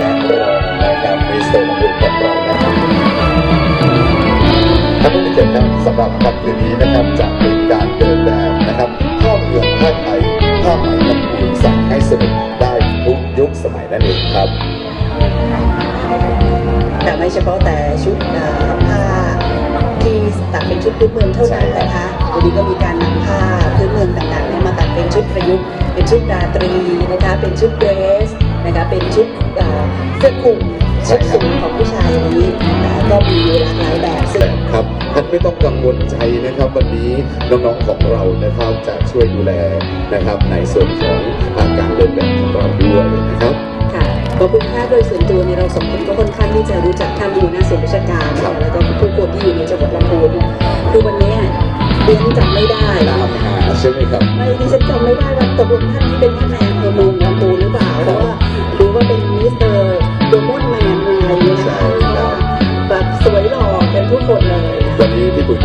และรองนะครับมิสเตอร์บุญของเรานะครับท่านผู้มีเกียรติครับสำหรับค่ำคืนนี้นะครับจะเป็นการเดินแบบนะครับผ้าเมืองผ้าไทยผ้าไหมลำพูนใส่ให้สนุกได้ทุกยุคสมัยนั่นเองครับแต่ไม่เฉพาะแต่ชุดผ้าที่ตัดเป็นชุดพื้นเมืองเท่านั้นนะคะวันนี้ก็มีการนำผ้าพื้นเมืองต่างๆเนี่ยมาตัดเป็นชุดประยุกต์ เป็นชุดราตรีนะคะ เป็นชุดเดรสนะคะ เป็นชุด เอ่อเสื้อคลุมชุดสูงของผู้ชายอย่างนี้นะคะก็มีหลากหลายแบบซึ่งแต่ครับท่านไม่ต้องกังวลใจนะครับ วันนี้น้องๆของเรานะครับจะช่วยดูแลนะครับ ในส่วนของอาการเดินแบบของเราด้วยนะครับค่ะขอบคุณค่ะโดยส่วนตัวเนี่ยเราสองคนก็ค่อนข้างที่จะรู้จักท่านหัวหน้าส่วนราชการครันะบคะแล้วก็ผู้คนที่อยู่ในจังหวัดลำพูนเนี่ยคือวันเนี้ยเรียนจำไม่ได้ตามหาใช่ไหมครับ ไม่ดิฉันจำไม่ได้ว่าตกลงท่านที่เป็นท่านในอำเภอเมืองลำพูนหรือเปล่าเพราะว่าดูว่าเป็นมิสเตอร์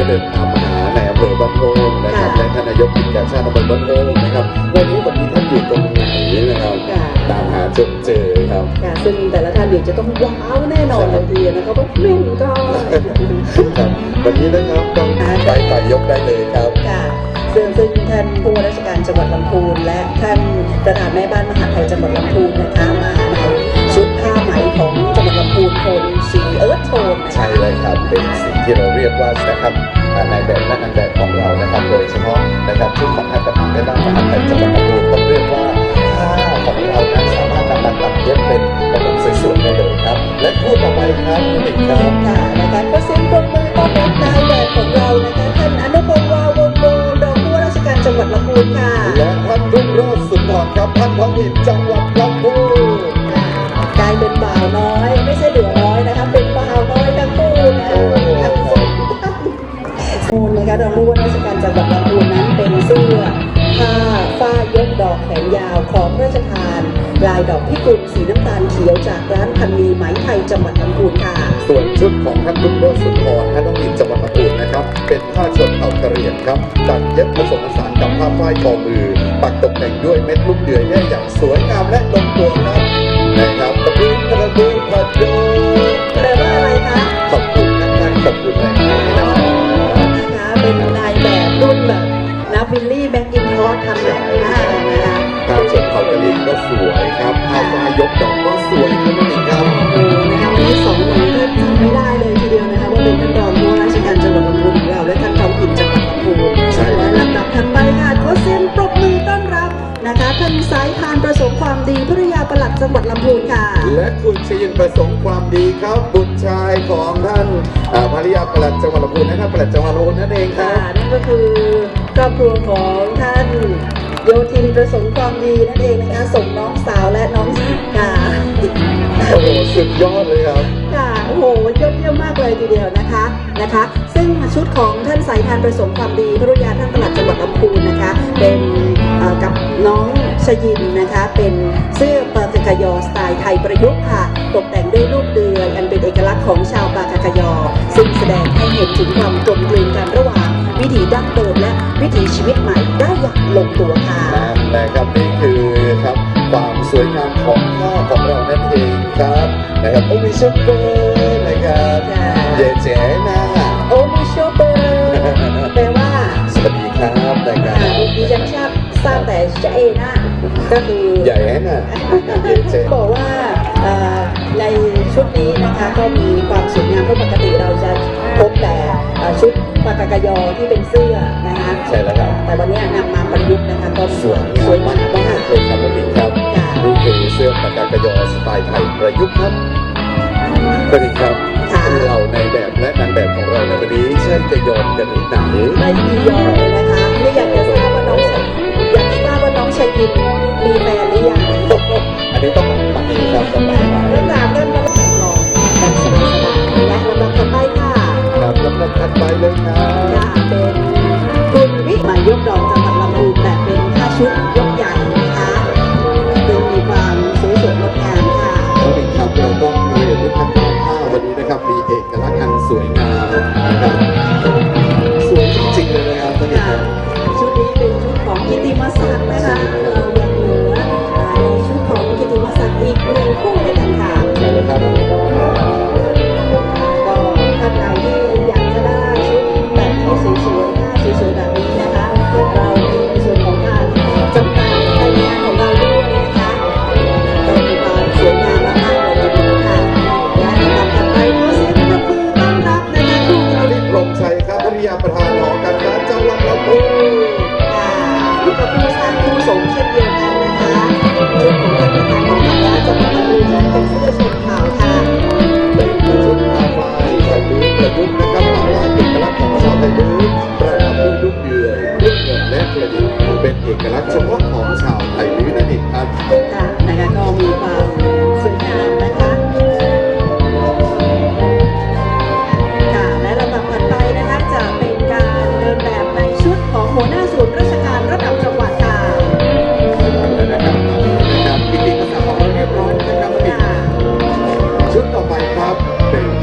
เดินทางมาหาในอำเภอบ้านโพงนะครับค่ะและท่านนายกกิจการชาติอำเภอบ้านโพงนะครับ วันนี้วันนี้ท่านอยู่ตรงไหนนะครับค่ะตามหาจนเจอครับค่ะซึ่งแต่ละท่านเดี๋ยวจะต้องว้าวแน่นอนเลยทีเดียวนะคะว่าเล่นก็ครับวันนี้นะครับต้องไปไปยกได้เลยครับค่ะซึ่งซึ่งท่านผู้ว่าราชการจังหวัดลำพูนและท่านประธานแม่บ้านม นะคะใช่เลยครับ เป็นสิ่งที่เราเรียกว่านะครับอ่าในแบบและนางแบบของเรานะครับ โดยเฉพาะนะครับชุดของท่านประธานแม่บ้านมหาดไทยจังหวัดลพูนต้องเรียกว่าผ้าของเรานั้นสามารถนำมาตัดเย็บเป็นกระโปรงสวยๆได้เลยครับ และคู่ต่อไปครับคุณหนึ่งครับค่ะนะคะก็เซ็นปรบมือต้อนรับนายแบบของเรานะคะท่านอนุพงศ์วาวงโกรองผู้ว่าราชการจังหวัดลำพูนค่ะและท่านรุ่งโรจน์สุนทรครับท่านท้องถิ่นจังหวัดลำพูนกลายเป็นบ่าวน้อย ฝ้กดอกแขนยาวของพระราชทาน ลายดอกพิกุลสีน้ำตาลเขียวจากร้านพันมีไหมไทยจังหวัดลำพูนค่ะ ส่วนชุดของท่านรุ่งโรสุนทรท่านต้องถิ่นจังหวัดลำพูนนะครับ เป็นผ้าชนเผ่ากะเหรี่ยงครับตัดเย็บผสมผสานกับผ้าฝ้ายคอมือ ปักตกแต่งด้วยเม็ดลูกเดือยได้อย่างสวยงามและลงตัวครับ นเผ่ากะเหรี่ยงก็สวยครับผ้าฝ้ายยกดอกก็สวยครับนั่นเองครับโอ้นะคะวันนี้สองคนก็จำไม่ได้เลยทีเดียวนะคะว่าเป็นท่านรองผู้ว่าราชการจังหวัดลำพูนของเราและท่านท้องถิ่นจังหวัดลำพูนใช่และลำดับถัดไปค่ะขอเสียงปรบมือต้อนรับนะคะท่านสายทานประสงค์ความดีภริยาปลัดจังหวัดลำพูนค่ะ และคุณชยินประสงค์ความดีครับบุตรชายของท่านอ่าภริยาปลัดจังหวัดลำพูนนะครับปลัดจังหวัดลำพูนนั่นเองคค่ะรับ นั่นก็คือครอบครัวของท่าน โยธินประสงค์ความดีนั่นเองนะคะส่งน้องสาวและน้องค่ะโอ้โหสุดยอดเลยครับ ค่ะโอ้โหยอดเยี่ยมมากเลยทีเดียวนะคะนะคะ ซึ่งชุดของท่านสายทานประสงค์ความดีพระรุยาท่านปลัดจังหวัดลำพูนนะคะ เป็นกับน้องชยินนะคะ เป็นเสื้อปาคากยอสไตล์ไทยประยุกต์ค่ะ ตกแต่งด้วยรูปเดือยอันเป็นเอกลักษณ์ของชาวปาคากยอ ซึ่งแสดงให้เห็นถึงความกลมกลืนกันระหว่างวิถีดั้งเดิมและวิถีชีวิตใหม่ อย่างลงตัวค่ะนั่นแหละครับนี่คือครับความสวยงามของผ้าของเรานั่นเองครับนะครับโอ้มีชุดเบอร์นะครับค่ะเย่เจ๋นะโอมิโชเปอร์แปลว่าสวัสดีครับนะครัค่ะบดิฉันชอบทราบแต่เจเอนะก็คือใหญ่น่ะเย่เจ๋บอกว่าเอ่อในชุด นี้นะคะก็มีความสวยงามเพราะปกติเราจะพบแต่เอ่อชุดปากากยอที่เป็นเสื้อนะคะใช่แล้วครับแต่วันนี้นำมาประยุกต์นะคะก็สวยสวยมามากกมามากกเลยครับพี่ครับค่ะนี่คือเสื้อปากกากยอสไตล์ไทยประยุกต์ครับก็ดีครับค่ะเราในแบบและนางแบบของเราในวันนี้ใช่จะยอมกันที่ไหนไม่มียอม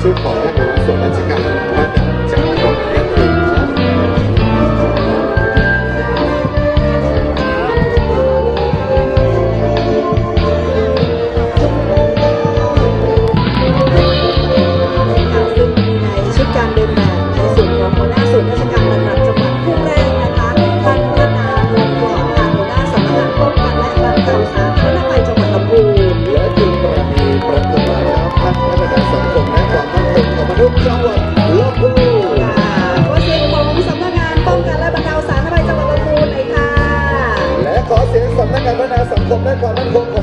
奔跑 Caraca, mas.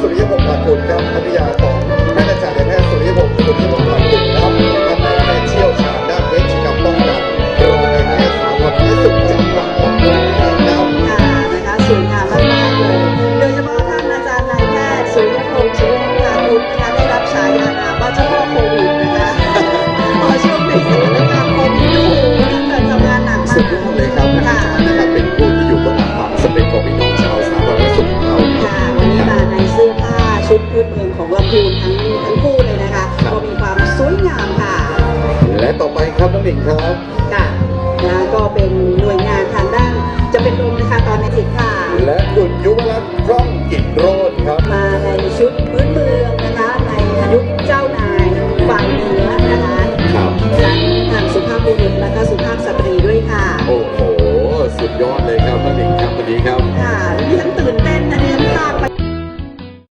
สุริยพงศ์อาคุณครับพัทยา นี้ในเสื้อผ้าชุดพื้นเมืองของลำพูนทั้งทั้งคู่เลยนะคะก็มีความสวยงามค่ะและต่อไปครับน้องหนิงครับ ค่ะนะก็เป็นหน่วยงานทางด้าน จะเป็นลมนะคะตอนในี้ค่ะ และคุณยุวรัตน์ร่องกิจโรดครับ มาในชุดพื้นเมืองนะคะในยุคเจ้านายฝ่ายเหนือนะคะครับ ทั้งทางสุภาพบุรุษและก็สุภาพสตรีด้วยค่ะ โอ้โห สุดยอดเลยครับน้องหนิงครับวันนี้ครับ ค่ะดิฉันตื่นเต้น